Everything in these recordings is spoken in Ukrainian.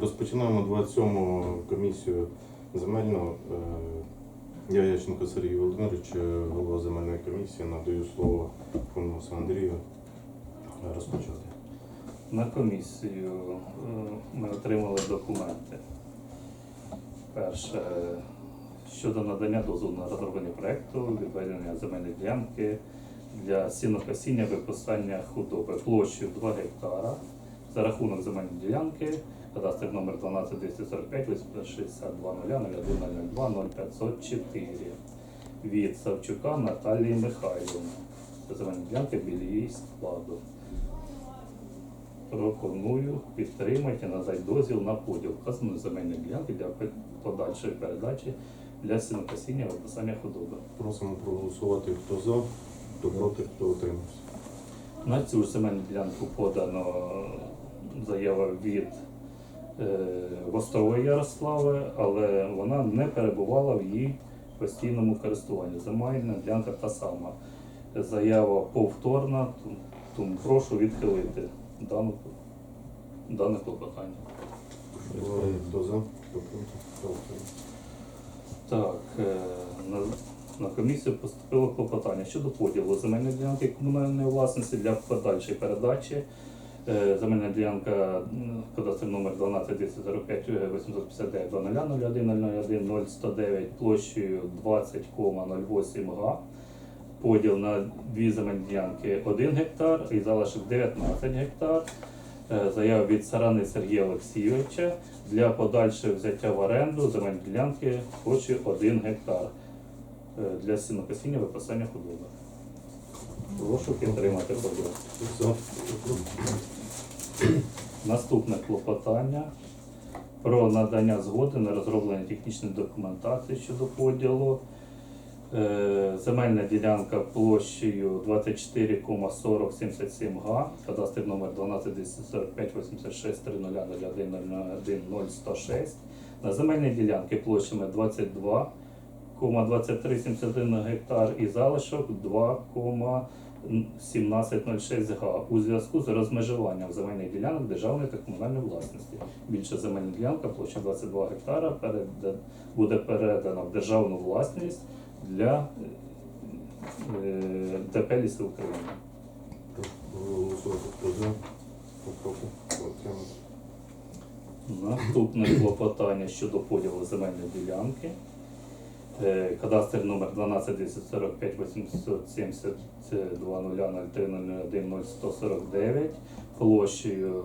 Розпочинаємо 27-му комісію земельну. Е, Я Ященко Сергій Володимирович, е, голова земельної комісії. Надаю слово Конусу Андрію розпочати. На комісію е, ми отримали документи. Перше щодо надання дозволу на розроблення проекту, відведення земельної ділянки для сінокосіння виписання худоби площею 2 гектара за рахунок земельної ділянки, кадастр номер 12245 862 0102 0504 від Савчука Наталії Михайлівни. Це земельна ділянка біля її складу. Пропоную підтримати і надати дозвіл на поділ вказаної земельної ділянки для подальшої передачі для сінокосіння виписання худоби. Просимо проголосувати, хто за, хто проти, хто утримався. На цю ж земельну ділянку подано заява від е, Вострової Ярослави, але вона не перебувала в її постійному користуванні. Земельна ділянка та сама. Заява повторна, тому- прошу відхилити дану, дане клопотання. Е. Так, е, на, на комісію поступило клопотання щодо поділу земельної ділянки комунальної власності для подальшої передачі. Е, Земельна ділянка м, кадастр номер 12 245 859 0001 01 009 площею 20,08 га. Поділ на дві земельні ділянки 1 гектар і залишок 19 гектар. Е, Заява від Сарани Сергія Олексійовича для подальшого взяття в оренду земельної ділянки площею 1 гектар е, для сінокосіння випасання худоби. Прошу підтримати поділ. Хто за, хто проти. Наступне клопотання про надання згоди на розроблення технічної документації щодо поділу. Е, Земельна ділянка площею 24,4077 га, кадастр номер 12 245 86 3001 106. На земельній ділянці площами 22,2371 гектар і залишок 2,1706 га у зв'язку з розмежуванням земельних ділянок державної та комунальної власності. Більша земельна ділянка площа 22 гектара буде передана в державну власність для е, ДП «Ліси України». Наступне клопотання щодо поділу земельної ділянки. Е, Кадастр номер 12 245 872 03 149 площею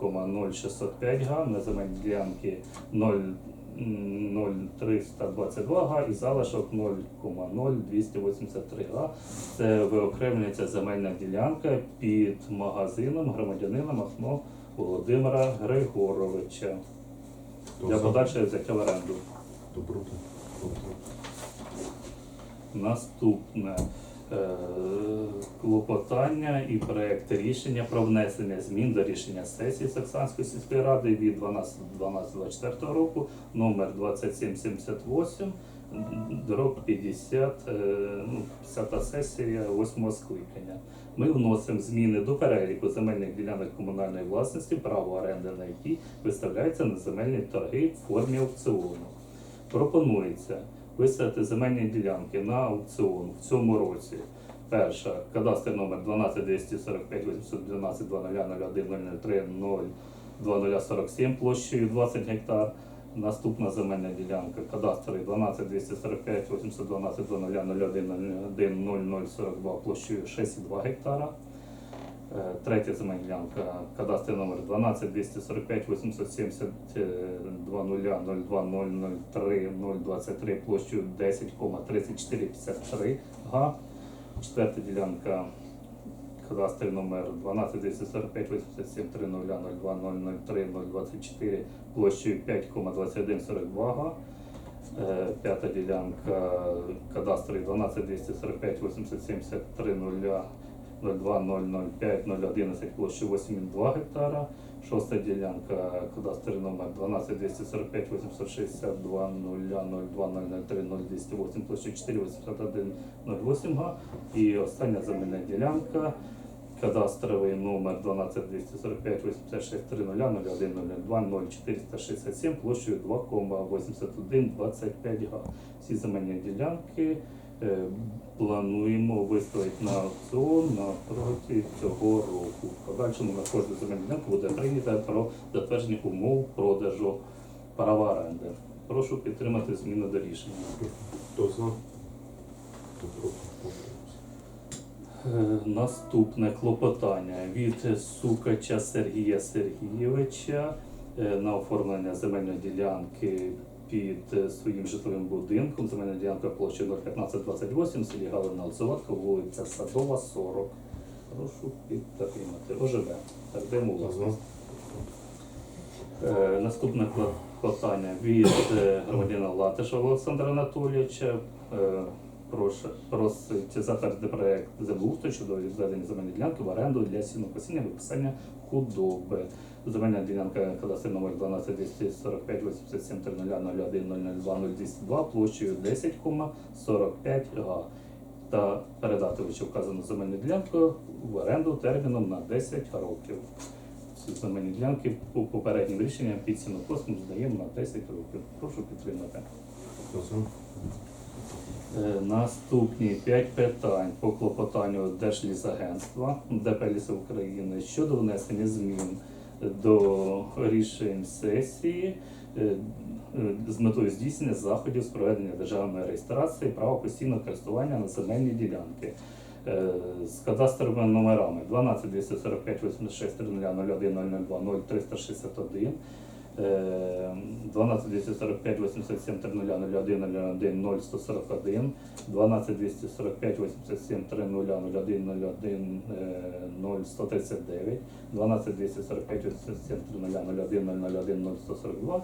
0,0605 га на земельній ділянки 0,0322 га і залишок 0,0283 га. Це виокремлюється земельна ділянка під магазином громадянина Махно Володимира Григоровича для подальшого взяття в оренду. утримався. Наступне е, клопотання і проект рішення про внесення змін до рішення сесії Саксанської сільської ради від 12.12.24 року номер 2778 дроб 50, е, ну, 50 сесія 8 скликання. Ми вносимо зміни до переліку земельних ділянок комунальної власності, право оренди на які виставляється на земельні торги в формі аукціону. Пропонується виставити земельні ділянки на аукціон в цьому році. Перша кадастр номер 12 245 812 0001 003 2047 площею 20 гектар. Наступна земельна ділянка кадастровий 12 245 812 0001 0042 площею 6,2 гектара. Е, Третя земельна ділянка, кадастр номер 12 245 870 0002 023 площею 10,3453 га. Четверта ділянка, кадастр номер 12 245 87 00 02 003 024 площею 5,2142 га. Е, П'ята ділянка кадастровий 12 245 873 0 02005 011 площі 8,2 гектара. Шоста ділянка кадастровий номер 12 245 862 002 003 0208 площі 481 08 га. І остання земельна ділянка кадастровий номер 12245 86 00 0467 площею 2,8125 га. Всі земельні ділянки плануємо виставити на аукціон на проти цього року. В подальшому на кожну земельну ділянку буде прийнято про затвердження умов продажу права оренди. Прошу підтримати зміни до рішення. Хто за? Хто проти? Е, Наступне клопотання від Сукача Сергія Сергійовича е, на оформлення земельної ділянки під е, своїм житловим будинком. Земельна ділянка площі 01528, селі Галина Олцоватка, вулиця Садова, 40. Прошу підтримати. ОЖБ. Так, де мова? Е, Наступне питання від е, громадянина Латиша Олександра Анатолійовича. Е, Просить затвердити проект землеустрою щодо відведення земельної ділянки в оренду для сінокосіння виписання худоби. Земельна ділянка кадастрий номер 12 245 87 0001 002 0202 площею 10,45 га та передати вище вказану земельну ділянку в оренду терміном на 10 років. Земельні ділянки по попереднім рішенням під сінокосмом здаємо на 10 років. Прошу підтримати. Е, Наступні 5 питань по клопотанню Держлісагентства ДП «Ліси України щодо внесення змін до рішень сесії е, е, з метою здійснення заходів з проведення державної реєстрації права постійного користування на земельні ділянки. З кадастровими номерами 12 245 86 0001 002 0361 Е, 12 245 87 0001 01 0141 12 245 87 0001 01 0139 12 245 87 0001 01 0142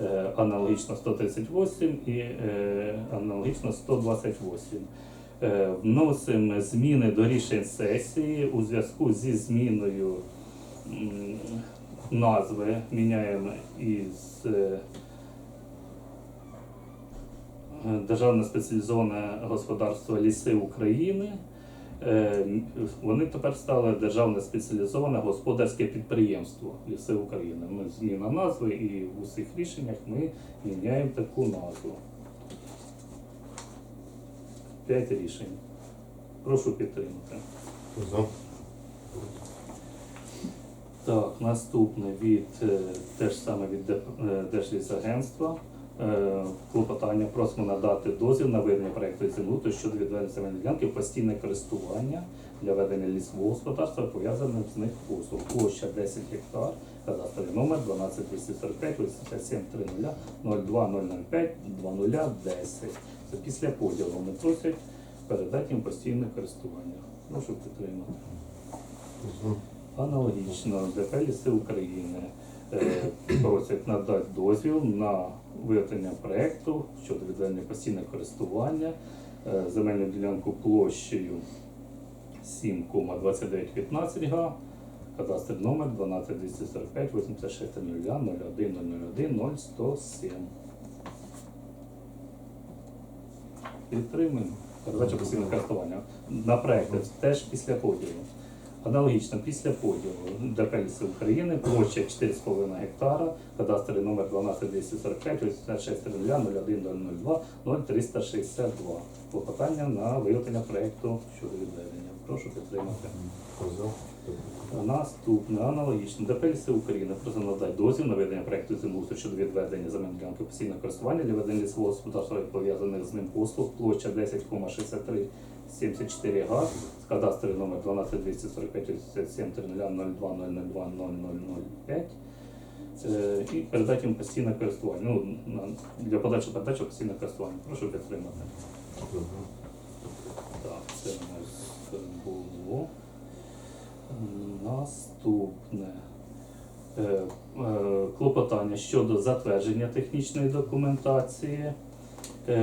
е, аналогічно 138 і е, аналогічно 128. Е, Вносимо зміни до рішень сесії у зв'язку зі зміною назви міняємо із е, Державне спеціалізоване господарство Ліси України. Е, Вони тепер стали Державне спеціалізоване господарське підприємство Ліси України. Ми зміна назви і в усіх рішеннях ми міняємо таку назву. П'ять рішень. Прошу підтримати. Так, наступне від е, теж саме від е, Держлісагентства. Е, Клопотання просимо надати дозвіл на ведення проекту землеустрою щодо відведення земельної ділянки постійне користування для ведення лісового господарства, пов'язаних з них послуг. Площа 10 гектар, кадастровий номер 12 245 87 30 02 005 2010. Це після поділу. Вони просять передати їм постійне користування. Прошу підтримати. Аналогічно ДП «Ліси України е, просять надати дозвіл на виготовлення проекту щодо відведення постійного користування е, земельну ділянку площею 7,2915 га, кадастр номер 12 245 86 00 01 001 0107. Підтримуємо. Передача постійного користування. На проекти теж після поділу. Аналогічно після поділу ДП «Ліси України площа 4,5 гектара, кадастровий номер 12 245 86 00 01 002 0362. Клопотання на виготовлення проекту щодо відведення. Прошу підтримати. Наступне аналогічно ДП «Ліси України просить надати дозвіл на ведення проекту землеустрою щодо відведення земельної ділянки постійного користування для ведення лісового господарства і пов'язаних з ним послуг площа 10,63 74 га з кадастровий номер 12 245 87 30 02 002 0005 Е, і передати їм постійне користування. Ну, для подальшої передачі постійне користування. Прошу підтримати. Так, це у нас було. Наступне Е, е, клопотання щодо затвердження технічної документації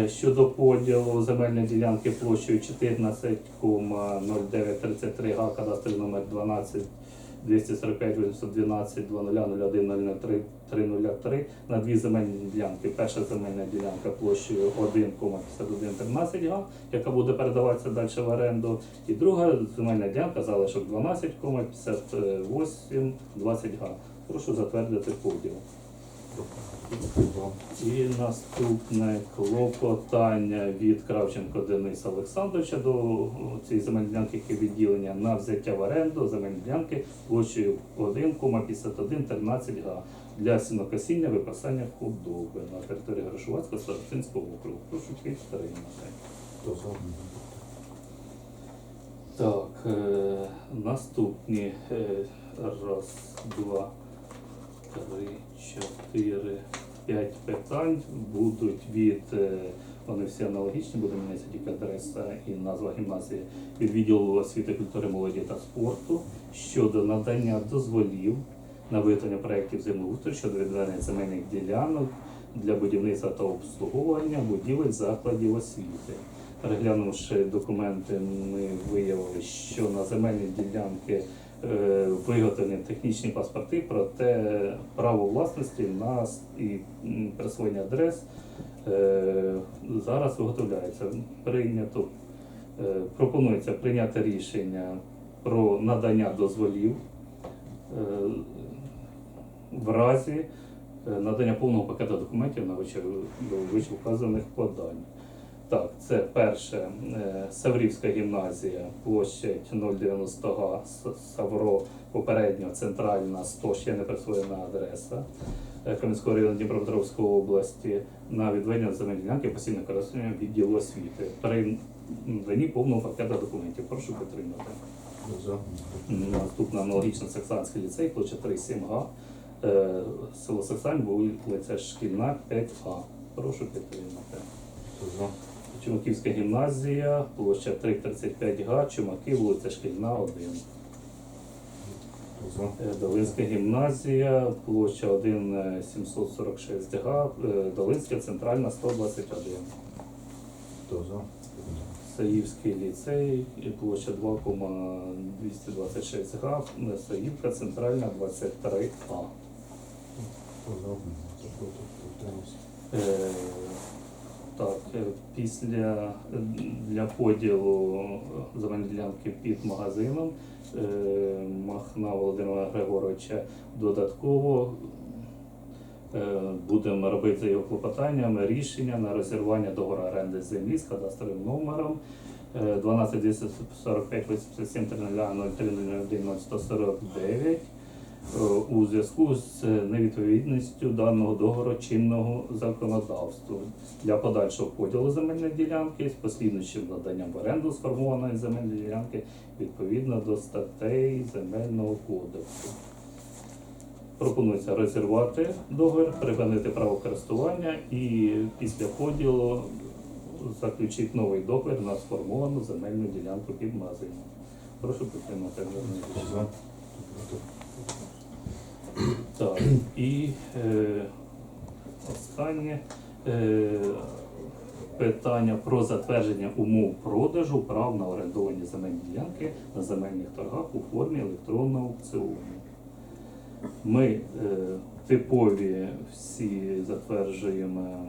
щодо поділу земельної ділянки площею 14,0933 га, кадастровий номер 12 245 812 0001 003 на дві земельні ділянки. Перша земельна ділянка площею 1,5113 га, яка буде передаватися далі в оренду. І друга земельна ділянка залишок 12,5820 га. Прошу затвердити поділ. І наступне клопотання від Кравченко Дениса Олександровича до цієї земельної ділянки відділення на взяття в оренду земельної ділянки площею 1,5113 га для сінокосіння випасання худоби на території Грошувацького Старостинського округу. Прошу підтримати. Так, е, наступні е, раз, два, три, чотири, п'ять питань будуть від, е, вони всі аналогічні, буде мінятися тільки адреса і назва гімназії від відділу освіти, культури, молоді та спорту щодо надання дозволів на виготовлення проєктів землеустрою щодо відведення земельних ділянок для будівництва та обслуговування будівель закладів освіти. Переглянувши документи, ми виявили, що на земельні ділянки виготовлені технічні паспорти, проте право власності на і присвоєння адрес е, зараз виготовляється. Прийнято, е, пропонується прийняти рішення про надання дозволів е, в разі е, надання повного пакету документів на вище подань. Так, це перше е, Саврівська гімназія, площадь 090 га, Савро, попередньо центральна 100, ще не присвоєна адреса е, Кам'янського району Дніпропетровської області на відведення земельної ділянки користування відділу освіти. При наданні повного пакету документів. Прошу підтримати. Наступна аналогічна Саксанський ліцей, площа 3,7 га, е, село Саксань, вулиця Шкільна, 5А. Прошу підтримати. Чумаківська гімназія, площа 3,35 га, Чумаки, вулиця Шкільна, 1. Хто за? Е, Долинська гімназія, площа 1,746 га, е, Долинська, центральна, 121. Саївський ліцей, площа 2,226 га, е, Саївка, центральна, 23А. Хто Так, е, після для поділу земельної ділянки під магазином е, Махна Володимира Григоровича додатково е, будемо робити його клопотанням рішення на розірвання договору оренди землі з кадастровим номером е, 12 245 87 301 149 е, у зв'язку з невідповідністю даного договору чинного законодавству для подальшого поділу земельної ділянки з послідуючим наданням в оренду сформованої земельної ділянки відповідно до статей земельного кодексу. Пропонується розірвати договір, припинити право користування і після поділу заключити новий договір на сформовану земельну ділянку під магазином. Прошу підтримати Хто рішення. за? Проти? Так, і е, останнє е, питання про затвердження умов продажу прав на орендовані земельні ділянки на земельних торгах у формі електронного аукціону. Ми е, типові всі затверджуємо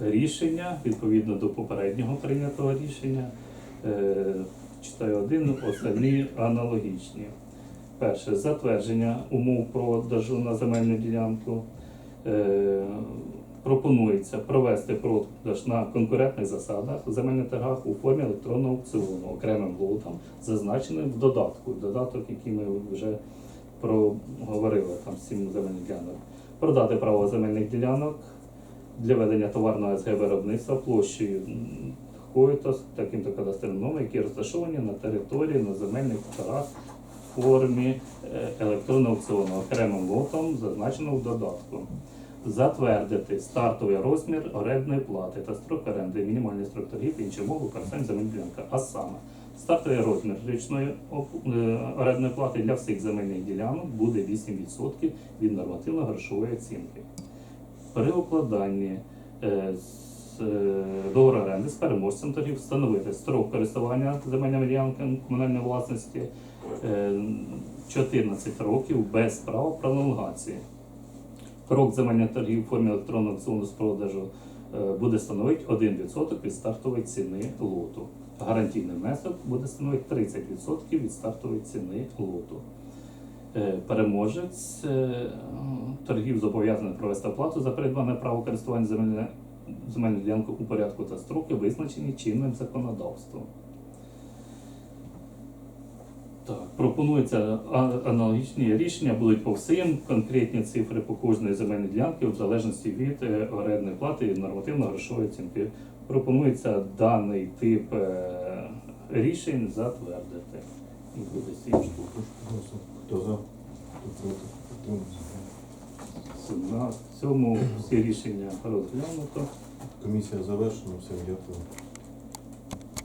рішення відповідно до попереднього прийнятого рішення. Е, читаю один, остальні аналогічні. Перше затвердження умов продажу на земельну ділянку. Е, пропонується провести продаж на конкурентних засадах в земельних торгах у формі електронного аукціону окремим лотом, зазначеним в додатку. Додаток, який ми вже проговорили, там сім земельних ділянок. Продати право земельних ділянок для ведення товарного СГ виробництва площею таким-то кадастром номер, які розташовані на території на земельних торгах формі е, електронного аукціону окремим лотом, зазначеного в додатку. Затвердити стартовий розмір орендної плати та строк оренди, мінімальний строк торгів інші умови використання земельної ділянки. А саме, стартовий розмір річної е, орендної плати для всіх земельних ділянок буде 8% від нормативно-грошової оцінки. При укладанні е, з е, договору оренди з переможцем торгів встановити строк користування земельними ділянками комунальної власності е, 14 років без права пролонгації. Крок земельних торгів у формі електронного аукціону з продажу е, буде становити 1% від стартової ціни лоту. Гарантійний внесок буде становити 30% від стартової ціни лоту. Е, Переможець е, торгів зобов'язаний провести оплату за придбане право користування земельне- земельною ділянкою у порядку та строки, визначені чинним законодавством. Так, пропонується аналогічні рішення будуть по всім, конкретні цифри по кожної земельної ділянки в залежності від е, орендної плати і нормативно-грошової оцінки. Пропонується даний тип е, рішень затвердити. І буде сім штук. Хто за? Хто проти? На цьому всі рішення розглянуто. Комісія завершена, всім дякую.